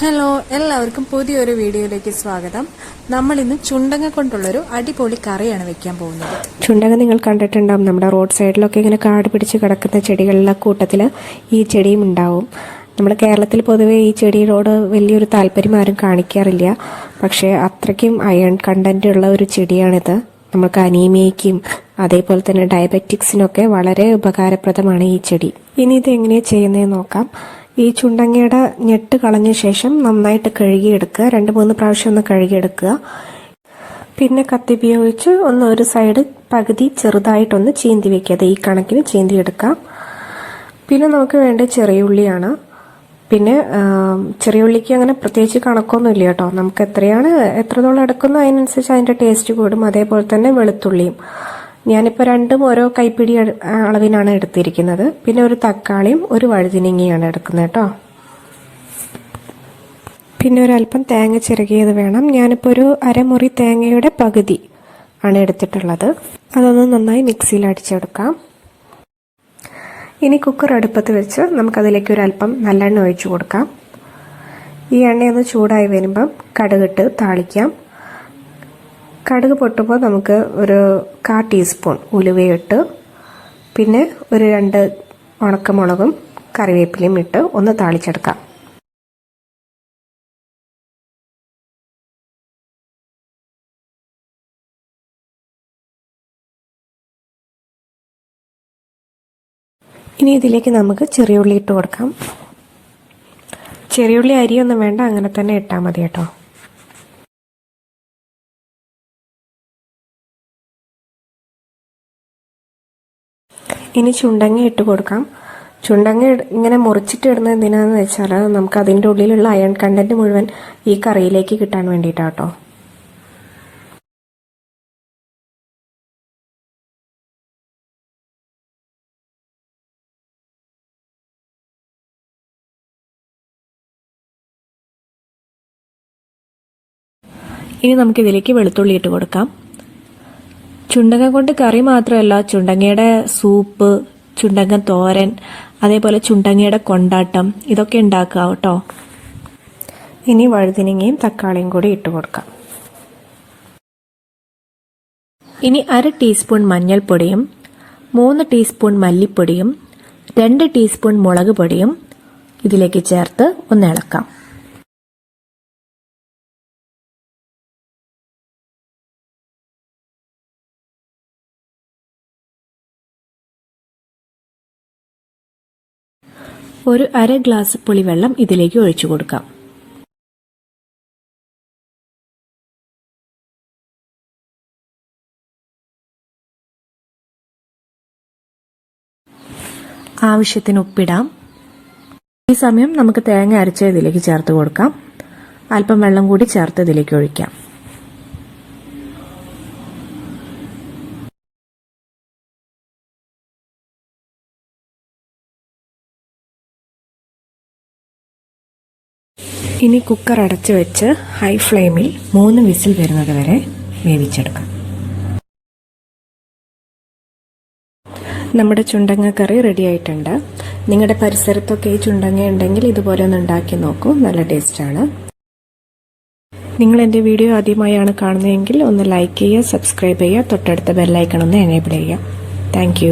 Hello എല്ലാവർക്കും പുതിയൊരു വീഡിയോയിലേക്ക് സ്വാഗതം. നമ്മൾ ഇന്ന് ചുണ്ടങ്ങ കൊണ്ടുള്ളൊരു അടിപൊളി കറിയാണ് വെക്കാൻ പോകുന്നത്. ചുണ്ടങ്ങ നിങ്ങൾ കണ്ടിട്ടുണ്ടാവും. നമ്മുടെ റോഡ് സൈഡിലൊക്കെ ഇങ്ങനെ കാട് പിടിച്ച് കിടക്കുന്ന ചെടികളുടെ കൂട്ടത്തിൽ ഈ ചെടിയും ഉണ്ടാവും. നമ്മൾ കേരളത്തിൽ പൊതുവേ ഈ ചെടിയോട് വലിയൊരു താല്പര്യം ആരും കാണിക്കാറില്ല. പക്ഷേ അത്രയ്ക്കും അയൺ കണ്ടന്റ് ഉള്ള ഒരു ചെടിയാണിത്. നമുക്ക് അനീമിയയ്ക്കും അതേപോലെ തന്നെ ഡയബറ്റിക്സിനൊക്കെ വളരെ ഉപകാരപ്രദമാണ് ഈ ചെടി. ഇനി ഇത് എങ്ങനെയാണ് ചെയ്യുന്നതെന്ന് നോക്കാം. ഈ ചുണ്ടങ്ങയുടെ ഞെട്ട് കളഞ്ഞ ശേഷം നന്നായിട്ട് കഴുകിയെടുക്കുക. രണ്ട് മൂന്ന് പ്രാവശ്യം ഒന്ന് കഴുകിയെടുക്കുക. പിന്നെ കത്തി ഉപയോഗിച്ച് ഒന്ന് ഒരു സൈഡ് പകുതി ചെറുതായിട്ടൊന്ന് ചീന്തി വെക്കുക. ഈ കണക്കിന് ചീന്തി എടുക്കാം പിന്നെ നമുക്ക് വേണ്ട ചെറിയ ഉള്ളിയാണ്. പിന്നെ ചെറിയ ഉള്ളിക്ക് അങ്ങനെ പ്രത്യേകിച്ച് കണക്കൊന്നും ഇല്ല കേട്ടോ. നമുക്ക് എത്രയാണ് എത്രത്തോളം എടുക്കുന്നോ അതിനനുസരിച്ച് അതിന്റെ ടേസ്റ്റ് കൂടും. അതേപോലെ തന്നെ വെളുത്തുള്ളിയും. ഞാനിപ്പോൾ രണ്ടും ഓരോ കൈപ്പിടി അളവിനാണ് എടുത്തിരിക്കുന്നത്. പിന്നെ ഒരു തക്കാളിയും ഒരു വഴുതിനങ്ങയാണ് എടുക്കുന്നത് കേട്ടോ. പിന്നെ ഒരല്പം തേങ്ങ ചിരകിയത് വേണം. ഞാനിപ്പോൾ ഒരു അരമുറി തേങ്ങയുടെ പകുതി ആണ് എടുത്തിട്ടുള്ളത്. അതൊന്ന് നന്നായി മിക്സിയിൽ അടിച്ചെടുക്കാം. ഇനി കുക്കർ അടുപ്പത്ത് വെച്ച് നമുക്കതിലേക്ക് ഒരു അല്പം നല്ലെണ്ണ ഒഴിച്ചു കൊടുക്കാം. ഈ എണ്ണയൊന്ന് ചൂടായി വരുമ്പം കടുകിട്ട് താളിക്കാം. കടുക് പൊട്ടുമ്പോൾ നമുക്ക് ഒരു കാ ടീസ്പൂൺ ഉലുവയിട്ട് പിന്നെ ഒരു രണ്ട് ഉണക്കമുളകും കറിവേപ്പിലയും ഇട്ട് ഒന്ന് താളിച്ചെടുക്കാം. ഇനി ഇതിലേക്ക് നമുക്ക് ചെറിയുള്ളി ഇട്ട് കൊടുക്കാം. ചെറിയുള്ളി അരിയൊന്നും വേണ്ട അങ്ങനെ തന്നെ ഇട്ടാൽ മതി കേട്ടോ. ഇനി ചുണ്ടങ്ങ ഇട്ട് കൊടുക്കാം. ചുണ്ടങ്ങ ഇങ്ങനെ മുറിച്ചിട്ട് ഇടുന്നത് എന്തിനാന്ന് വെച്ചാൽ നമുക്ക് അതിന്റെ ഉള്ളിലുള്ള അയൺ കണ്ടന്റ് മുഴുവൻ ഈ കറിയിലേക്ക് കിട്ടാൻ വേണ്ടിയിട്ടാട്ടോ ഇനി നമുക്ക് ഇതിലേക്ക് വെളുത്തുള്ളി ഇട്ട് കൊടുക്കാം. ചുണ്ടങ്ങ കൊണ്ട് കറി മാത്രമല്ല ചുണ്ടങ്ങയുടെ സൂപ്പ് ചുണ്ടങ്ങ തോരൻ അതേപോലെ ചുണ്ടങ്ങയുടെ കൊണ്ടാട്ടം ഇതൊക്കെ ഉണ്ടാക്കുക കേട്ടോ. ഇനി വഴുതിനങ്ങയും തക്കാളിയും കൂടി ഇട്ട് കൊടുക്കാം. ഇനി അര ടീസ്പൂൺ മഞ്ഞൾപ്പൊടിയും മൂന്ന് ടീസ്പൂൺ മല്ലിപ്പൊടിയും രണ്ട് ടീസ്പൂൺ മുളക് പൊടിയും ഇതിലേക്ക് ചേർത്ത് ഒന്ന് ഇളക്കാം. ഒരു അര ഗ്ലാസ് പുളിവെള്ളം ഇതിലേക്ക് ഒഴിച്ചു കൊടുക്കാം. ആവശ്യത്തിന് ഉപ്പിടാം. ഈ സമയം നമുക്ക് തേങ്ങ അരച്ച ഇതിലേക്ക് ചേർത്ത് കൊടുക്കാം. അല്പം വെള്ളം കൂടി ചേർത്ത് ഇതിലേക്ക് ഒഴിക്കാം. ഇനി കുക്കർ അടച്ചു വെച്ച് ഹൈ ഫ്ലെയിമിൽ മൂന്ന് വിസിൽ വരുന്നത് വരെ വേവിച്ചെടുക്കാം. നമ്മുടെ ചുണ്ടങ്ങ കറി റെഡി ആയിട്ടുണ്ട്. നിങ്ങളുടെ പരിസരത്തൊക്കെ ഈ ചുണ്ടങ്ങ ഉണ്ടെങ്കിൽ ഇതുപോലെ ഒന്ന് ഉണ്ടാക്കി നോക്കൂ. നല്ല ടേസ്റ്റാണ് നിങ്ങൾ എന്റെ വീഡിയോ ആദ്യമായാണ് കാണുന്നതെങ്കിൽ ഒന്ന് ലൈക്ക് ചെയ്യുക സബ്സ്ക്രൈബ് ചെയ്യുക തൊട്ടടുത്ത ബെല്ലൈക്കൺ ഒന്ന് എനേബിൾ ചെയ്യുക. താങ്ക്